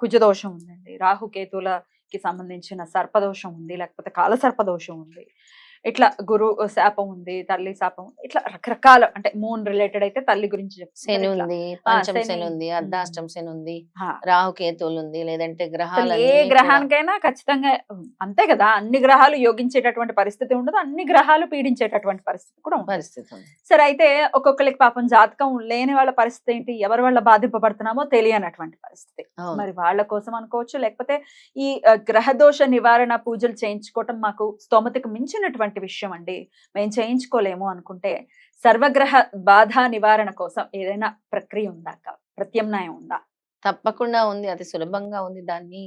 కుజదోషం ఉందండి. రాహుకేతులకి సంబంధించిన సర్పదోషం ఉంది లేకపోతే కాల సర్పదోషం ఉంది. ఇట్లా గురు శాపం ఉంది తల్లి శాపం. ఇట్లా రకరకాల అంటే మూన్ రిలేటెడ్ అయితే తల్లి గురించి. శని. ఉంది పంచమ శని. శని ఉంది. అర్ధాష్టం శని ఉంది హా. రాహుకేతువులు ఉంది లేదంటే గ్రహాలు ఏ గ్రహానికైనా ఖచ్చితంగా అంతే కదా అన్ని గ్రహాలు యోగించేటటువంటి పరిస్థితి ఉండదు అన్ని గ్రహాలు పీడించేటటువంటి పరిస్థితి కూడా పరిస్థితి సరే అయితే ఒక్కొక్కరికి పాపం జాతకం లేని వాళ్ళ పరిస్థితి ఏంటి ఎవరి వల్ల బాధింపబడుతున్నామో తెలియనటువంటి పరిస్థితి. మరి వాళ్ళ కోసం అనుకోవచ్చు లేకపోతే ఈ గ్రహదోష నివారణ పూజలు చేయించుకోవటం మాకు స్తోమతకు మించినటువంటి విషయం అండి. మేము చేయించుకోలేము అనుకుంటే సర్వగ్రహ బాధ నివారణ కోసం ఏదైనా ప్రక్రియ ఉందా? ప్రత్యామ్నాయం ఉందా? తప్పకుండా ఉంది. అతి సులభంగా ఉంది. దాన్ని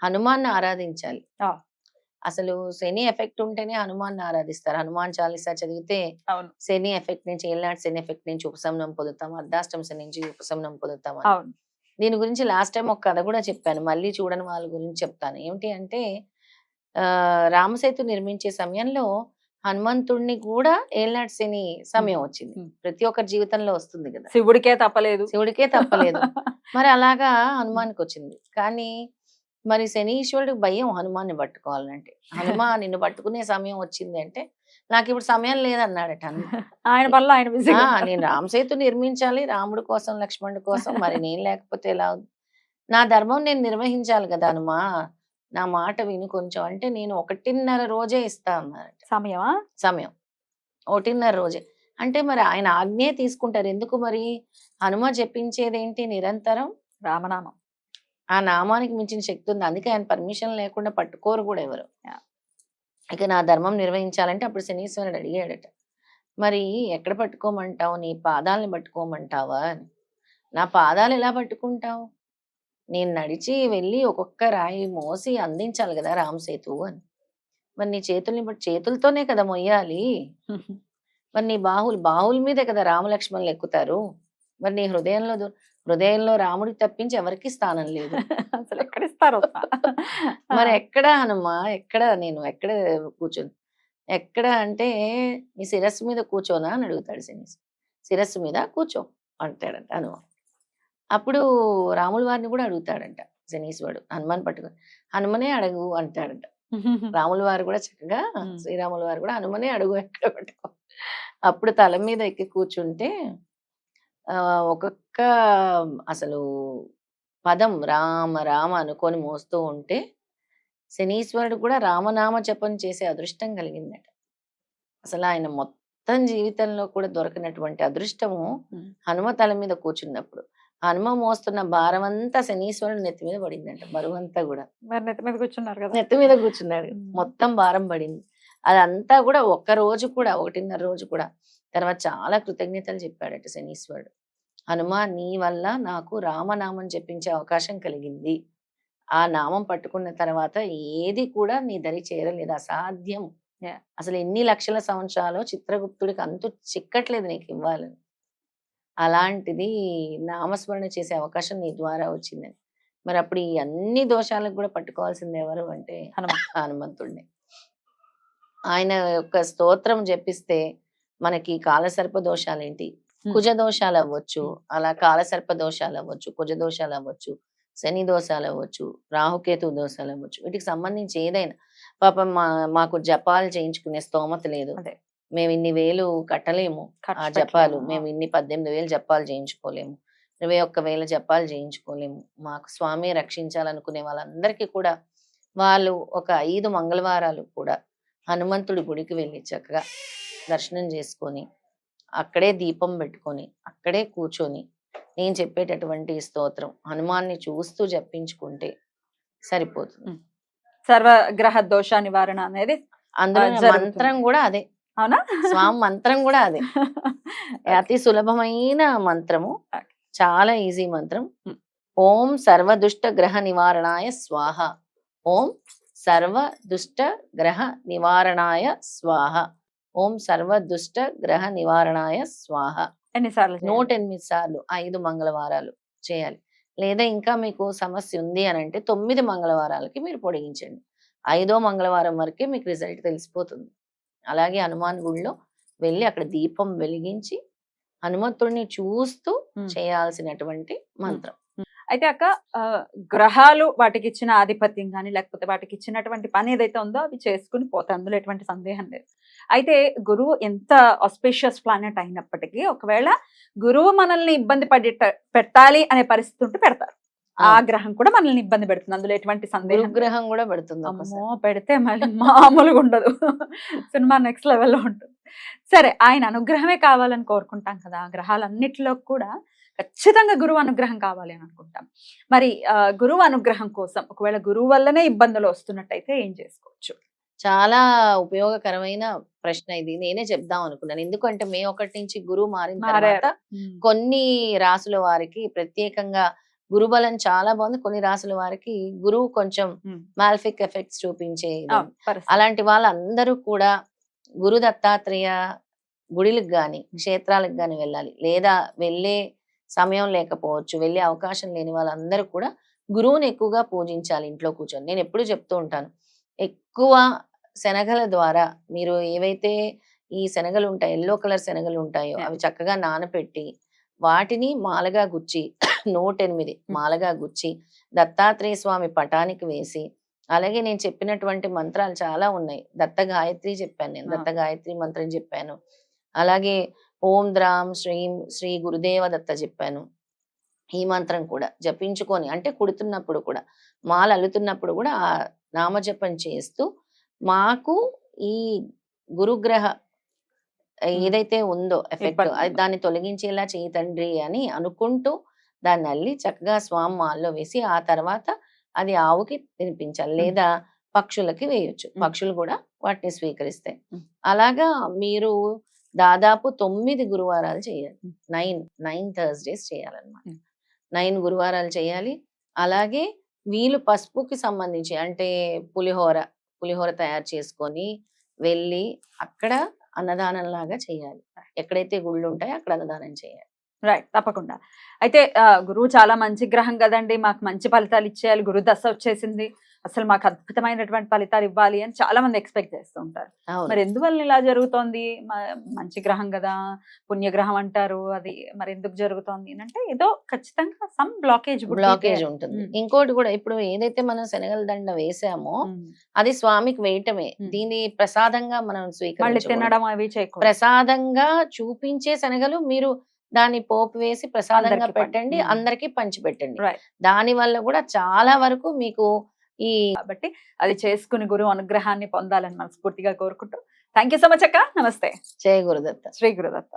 హనుమాన్ని ఆరాధించాలి. అసలు శని ఎఫెక్ట్ ఉంటేనే హనుమాన్ని ఆరాధిస్తారు. హనుమాన్ చాలీసా చదివితే అవును. శని ఎఫెక్ట్ నుంచి ఏళ్ళనాటి శని ఎఫెక్ట్ నుంచి ఉపశమనం పొందుతాం. అర్ధాష్టం శని నుంచి ఉపశమనం పొందుతాం దీని గురించి లాస్ట్ టైం ఒక కథ కూడా చెప్పాను. మళ్ళీ చూడని వాళ్ళ గురించి చెప్తాను. ఏమిటి అంటే రామసేతు నిర్మించే సమయంలో హనుమంతుడిని కూడా శని సమయం వచ్చింది. ప్రతి ఒక్కరి జీవితంలో వస్తుంది కదా! శివుడికే తప్పలేదు. శివుడికే తప్పలేదు. మరి అలాగా హనుమానికి వచ్చింది. కానీ మరి శనీశ్వరుడికి భయం హనుమాన్ని పట్టుకోవాలంటే. హనుమా నిన్ను పట్టుకునే సమయం వచ్చింది అంటే నాకు ఇప్పుడు సమయం లేదన్నాడట. ఆయన వల్ల ఆయన నేను రామసేతు నిర్మించాలి రాముడి కోసం లక్ష్మణుడి కోసం మరి నేను లేకపోతే ఎలా? నా ధర్మం నేను నిర్వహించాలి కదా హనుమా! నా మాట విను కొంచెం అంటే నేను ఒకటిన్నర రోజే ఇస్తా అన్నారట. సమయమా? సమయం. ఒకటిన్నర రోజే. అంటే మరి ఆయన ఆజ్ఞే తీసుకుంటారు. ఎందుకు మరి? హనుమ చెప్పించేది ఏంటి నిరంతరం? రామనామం. ఆ నామానికి మించిన శక్తి ఉంది. అందుకే ఆయన పర్మిషన్ లేకుండా పట్టుకోరు కూడా ఎవరు. ఇక నా ధర్మం నిర్వహించాలంటే అప్పుడు శనీశ్వరుడు అడిగాడట. మరి ఎక్కడ పట్టుకోమంటావు? నీ పాదాలని పట్టుకోమంటావా? అని. నా పాదాలు ఎలా పట్టుకుంటావు? నేను నడిచి వెళ్ళి ఒక్కొక్క రాయి మోసి అందించాలి కదా రామసేతు అని. మరి నీ చేతుల్ని బట్టి చేతులతోనే కదా మొయ్యాలి. మరి నీ బాహులు బాహుల మీదే కదా రామలక్ష్మణులు ఎక్కుతారు. మరి నీ హృదయంలో హృదయంలో రాముడికి తప్పించి ఎవరికి స్థానం లేదు. అసలు ఎక్కడ ఇస్తారు మరి ఎక్కడ హనుమా ఎక్కడ నేను ఎక్కడ కూర్చొని ఎక్కడ అంటే నీ శిరస్సు మీద కూర్చోనా అని అడుగుతాడు శనీస్ శిరస్సు మీద కూర్చో అంటాడంట హనుమ. అప్పుడు రాముల వారిని కూడా అడుగుతాడంట శనీశ్వరుడు హనుమాన్ పట్టుకొని హనుమనే అడుగు అంటాడంట రాముల వారు కూడా చక్కగా. శ్రీరాముల వారు కూడా హనుమనే అడుగు ఎక్కడ పట్టుకో అప్పుడు తల మీద ఎక్కి కూర్చుంటే ఆ ఒక్కొక్క అసలు పదం రామ రామ అనుకొని మోస్తూ ఉంటే శనీశ్వరుడు కూడా రామనామ జపం చేసే అదృష్టం కలిగిందట అసలు ఆయన మొత్తం జీవితంలో కూడా దొరకనటువంటి అదృష్టము. హనుమ తల మీద కూర్చున్నప్పుడు హనుమ మోస్తున్న భారం అంతా శనీశ్వరుడు నెత్తి మీద పడిందంట బరువు అంతా కూడా. మరి నెత్తి మీద కూర్చున్నారు కదా. నెత్తి మీద కూర్చున్నాడు. మొత్తం భారం పడింది. అదంతా కూడా ఒక్క రోజు కూడా ఒకటిన్నర రోజు కూడా. తర్వాత చాలా కృతజ్ఞతలు చెప్పాడట శనీశ్వరుడు. హనుమ నీ వల్ల నాకు రామనామం జపించే అవకాశం కలిగింది. ఆ నామం పట్టుకున్న తర్వాత ఏది కూడా నీ దరి చేరలేదు. అసాధ్యం. అసలు ఎన్ని లక్షల సంవత్సరాలు చిత్రగుప్తుడికి అంతు చిక్కట్లేదు నీకు ఇవ్వాలని. అలాంటిది నామస్మరణ చేసే అవకాశం నీ ద్వారా వచ్చిందని మరి అప్పుడు ఈ అన్ని దోషాలకు కూడా పట్టుకోవాల్సింది ఎవరు అంటే హనుమ. హనుమంతుడిని ఆయన యొక్క స్తోత్రం జపిస్తే మనకి కాలసర్ప దోషాలు ఏంటి. కుజ దోషాలు అవ్వచ్చు అలా కాలసర్ప దోషాలు అవ్వచ్చు కుజ దోషాలు అవ్వచ్చు శని దోషాలు అవ్వచ్చు రాహుకేతు దోషాలు అవ్వచ్చు వీటికి సంబంధించి ఏదైనా. పాపం మా మాకు జపాలు చేయించుకునే స్తోమత లేదు. మేము ఇన్ని వేలు కట్టలేము ఆ జపాలు. మేము ఇన్ని పద్దెనిమిది వేలు జపాలు చేయించుకోలేము. ఇరవై ఒక్క వేల జపాలు చేయించుకోలేము. మాకు స్వామి రక్షించాలనుకునే వాళ్ళందరికీ కూడా వాళ్ళు ఒక ఐదు మంగళవారాలు కూడా హనుమంతుడి గుడికి వెళ్ళి చక్కగా దర్శనం చేసుకొని అక్కడే దీపం పెట్టుకొని అక్కడే కూర్చొని నేను చెప్పేటటువంటి స్తోత్రం హనుమాన్ని చూస్తూ జపించుకుంటే సరిపోతుంది. సర్వగ్రహ దోష నివారణ అనేది అందులో. మంత్రం కూడా అదే. అవునా? స్వామి మంత్రం కూడా అదే. అతి సులభమైన మంత్రము. చాలా ఈజీ మంత్రం. ఓం సర్వ దుష్ట గ్రహ నివారణాయ స్వాహ. ఓం సర్వ దుష్ట గ్రహ నివారణాయ స్వాహ. ఓం సర్వ దుష్ట గ్రహ నివారణాయ స్వాహ. ఎన్నిసార్లు నూట? ఎనిమిది సార్లు ఐదు మంగళవారాలు చేయాలి. లేదా ఇంకా మీకు సమస్య ఉంది అని అంటే తొమ్మిది మంగళవారాలకి మీరు పొడిగించండి. ఐదో మంగళవారం వరకే మీకు రిజల్ట్ తెలిసిపోతుంది. అలాగే హనుమాన్ గుడిలో వెళ్ళి అక్కడ దీపం వెలిగించి హనుమంతుడిని చూస్తూ. చేయాల్సినటువంటి మంత్రం. అయితే అక్క గ్రహాలు వాటికి ఇచ్చిన ఆధిపత్యం కానీ లేకపోతే వాటికి ఇచ్చినటువంటి పని ఏదైతే ఉందో అవి చేసుకుని పోతాయి అందులో ఎటువంటి సందేహం లేదు. అయితే గురువు ఎంత ఆస్పేషియస్ ప్లానెట్ అయినప్పటికీ ఒకవేళ గురువు మనల్ని ఇబ్బంది పడి పెట్టాలి అనే పరిస్థితి ఉంటే పెడతారు. ఆ అవును. గ్రహం కూడా మనల్ని ఇబ్బంది పెడుతుంది అందులో ఎటువంటి సందేహం. గురుగ్రహం కూడా పెడుతుంది. అమ్మో పెడితే మళ్ళీ మామూలుగా ఉండదు సినిమా నెక్స్ట్ లెవెల్లో ఉంటుంది సరే ఆయన అనుగ్రహమే కావాలని కోరుకుంటాం కదా గ్రహాలన్నిటిలో కూడా ఖచ్చితంగా గురువు అనుగ్రహం కావాలి అని అనుకుంటాం మరి ఆ, గురువు అనుగ్రహం కోసం ఒకవేళ గురువు వల్లనే ఇబ్బందులు వస్తున్నట్టయితే ఏం చేసుకోవచ్చు చాలా ఉపయోగకరమైన ప్రశ్న ఇది నేనే చెప్దాం అనుకున్నాను ఎందుకంటే మే ఒకటి నుంచి గురువు మారిన. తర్వాత కొన్ని రాసుల వారికి ప్రత్యేకంగా గురుబలం చాలా బాగుంది కొన్ని రాసుల వారికి గురువు కొంచెం. మాల్ఫిక్ ఎఫెక్ట్స్ చూపించే. అలాంటి వాళ్ళందరూ కూడా గురు దత్తాత్రేయ గుడిలకు గాని క్షేత్రాలకు గాని వెళ్ళాలి లేదా వెళ్ళే సమయం లేకపోవచ్చు వెళ్ళే అవకాశం లేని వాళ్ళందరూ కూడా గురువుని ఎక్కువగా పూజించాలి ఇంట్లో కూర్చొని నేను ఎప్పుడు చెప్తూ ఉంటాను ఎక్కువ శనగల ద్వారా మీరు ఏవైతే ఈ శనగలు ఉంటాయి ఎల్లో కలర్ శనగలు ఉంటాయో. అవి చక్కగా నానపెట్టి వాటిని మాలగా గుచ్చి నూట ఎనిమిది మాలగా గుచ్చి దత్తాత్రేయ స్వామి పటానికి వేసి అలాగే నేను చెప్పినటువంటి మంత్రాలు చాలా ఉన్నాయి దత్త గాయత్రి చెప్పాను నేను. దత్త గాయత్రి మంత్రం చెప్పాను అలాగే ఓం ద్రాం శ్రీం శ్రీ గురుదేవ దత్త చెప్పాను ఈ మంత్రం కూడా జపించుకొని అంటే కుడుతున్నప్పుడు కూడా మాల అల్లుతున్నప్పుడు కూడా ఆ నామజపం చేస్తూ మాకు ఈ గురుగ్రహ ఏదైతే ఉందో ఎఫెక్ట్. దాన్ని తొలగించేలా చేయి తండ్రి అని అనుకుంటూ దాన్ని అల్లి చక్కగా స్వామి మాల్లో వేసి ఆ తర్వాత అది ఆవుకి తినిపించాలి. లేదా పక్షులకి వేయొచ్చు. పక్షులు కూడా వాటిని స్వీకరిస్తాయి. అలాగా మీరు దాదాపు తొమ్మిది గురువారాలు చేయాలి. నైన్ నైన్ థర్స్డేస్ చేయాలన్నమాట. నైన్ గురువారాలు చేయాలి. అలాగే వీళ్ళు పసుపుకి సంబంధించి అంటే పులిహోర పులిహోర తయారు చేసుకొని వెళ్ళి అక్కడ అన్నదానం లాగా చేయాలి ఎక్కడైతే గుళ్ళు ఉంటాయో అక్కడ అన్నదానం చేయాలి. రైట్ తప్పకుండా. అయితే గురువు చాలా మంచి గ్రహం కదండి. మాకు మంచి ఫలితాలు ఇచ్చేయాలి. గురు దశ వచ్చేసింది. అసలు మాకు అద్భుతమైనటువంటి ఫలితాలు ఇవ్వాలి అని చాలా మంది ఎక్స్పెక్ట్ చేస్తూ ఉంటారు. మరి ఎందువల్ల ఇలా జరుగుతోంది? మంచి గ్రహం కదా పుణ్యగ్రహం అంటారు. అది మరి ఎందుకు జరుగుతోంది అని అంటే ఏదో ఖచ్చితంగా సమ్ బ్లాకేజ్ బ్లాకేజ్ ఉంటుంది. ఇంకోటి కూడా ఇప్పుడు ఏదైతే మనం శనగల దండ వేసామో అది స్వామికి వేయటమే. మ్. దీన్ని ప్రసాదంగా మనం మళ్ళీ స్వీకరించకూడదు. తినడం అవి ప్రసాదంగా చూపించే శనగలు మీరు దాన్ని పోపు వేసి ప్రసాదంగా పెట్టండి. అందరికి పంచి పెట్టండి. Right. దాని వల్ల కూడా చాలా వరకు మీకు ఈ కాబట్టి అది చేసుకుని గురువు అనుగ్రహాన్ని పొందాలని మనస్ఫూర్తిగా కోరుకుంటూ థ్యాంక్ యూ సో మచ్ అక్క. నమస్తే. జయ గురుదత్త. శ్రీ గురుదత్త.